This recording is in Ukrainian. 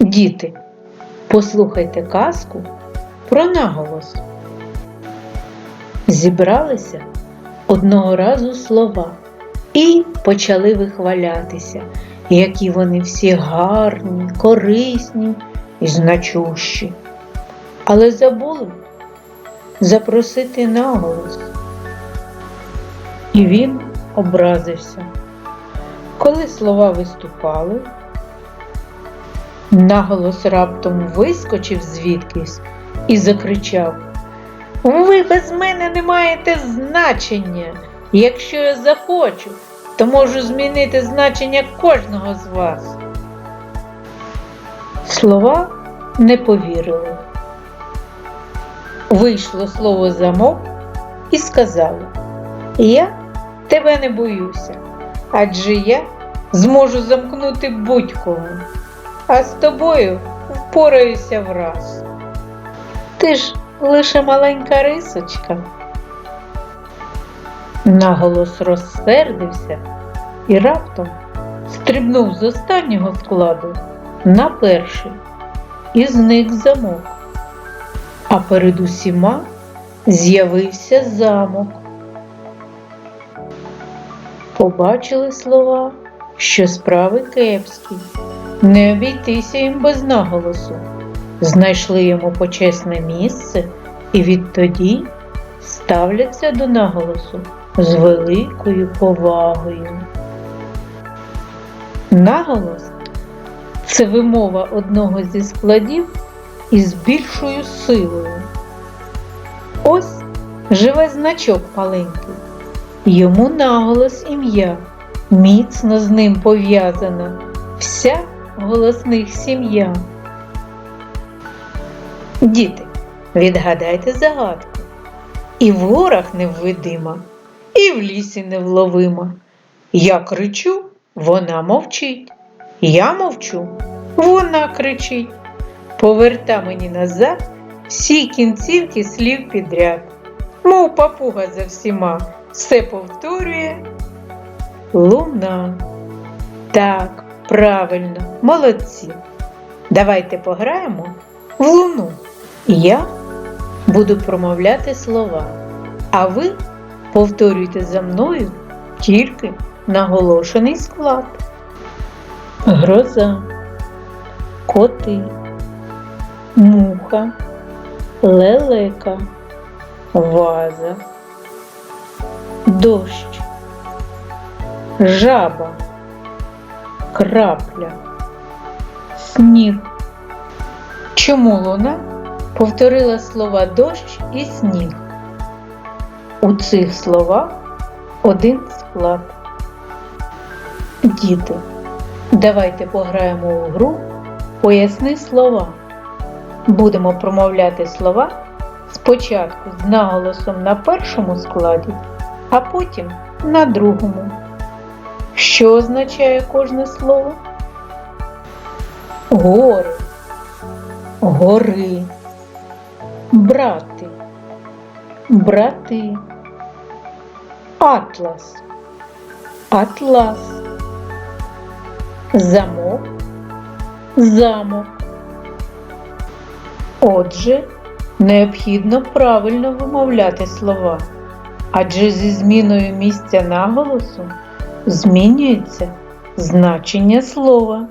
Діти, послухайте казку про наголос. Зібралися одного разу слова і почали вихвалятися, які вони всі гарні, корисні і значущі. Але забули запросити наголос. І він образився. Коли слова виступали, наголос раптом вискочив звідкись і закричав Ви без мене не маєте значення. Якщо я захочу, то можу змінити значення кожного з вас. Слова не повірили. Вийшло слово замок і сказало Я тебе не боюся, адже я зможу замкнути будь-кого, а з тобою впораюся враз. Ти ж лише маленька рисочка. Наголос розсердився і раптом стрибнув з останнього складу на перший і зник замок. А перед усіма з'явився замок. Побачили слова, що справи кепські, не обійтися їм без наголосу. Знайшли йому почесне місце і відтоді ставляться до наголосу з великою повагою. Наголос це вимова одного зі складів із більшою силою. Ось живе значок маленький. Йому наголос ім'я, міцно з ним пов'язана вся голосних сім'я. Діти, відгадайте загадку. І в горах невидима, і в лісі невловима. Я кричу, вона мовчить. Я мовчу, вона кричить. Поверта мені назад всі кінцівки слів підряд. Мов папуга за всіма, все повторює луна. Так, правильно, молодці. Давайте пограємо в луну. Я буду промовляти слова, а ви повторюйте за мною тільки наголошений склад. Гроза, коти, муха, лелека, ваза, дощ, жаба, крапля, сніг. Чому луна повторила слова дощ і сніг? У цих словах один склад. Діти, давайте пограємо у гру Поясни слова. Будемо промовляти слова спочатку з наголосом на першому складі, а потім на другому. Що означає кожне слово? Гори, гори, брати, брати, атлас, атлас, замок, замок. Отже, необхідно правильно вимовляти слова, адже зі зміною місця наголосу змінюється значення слова.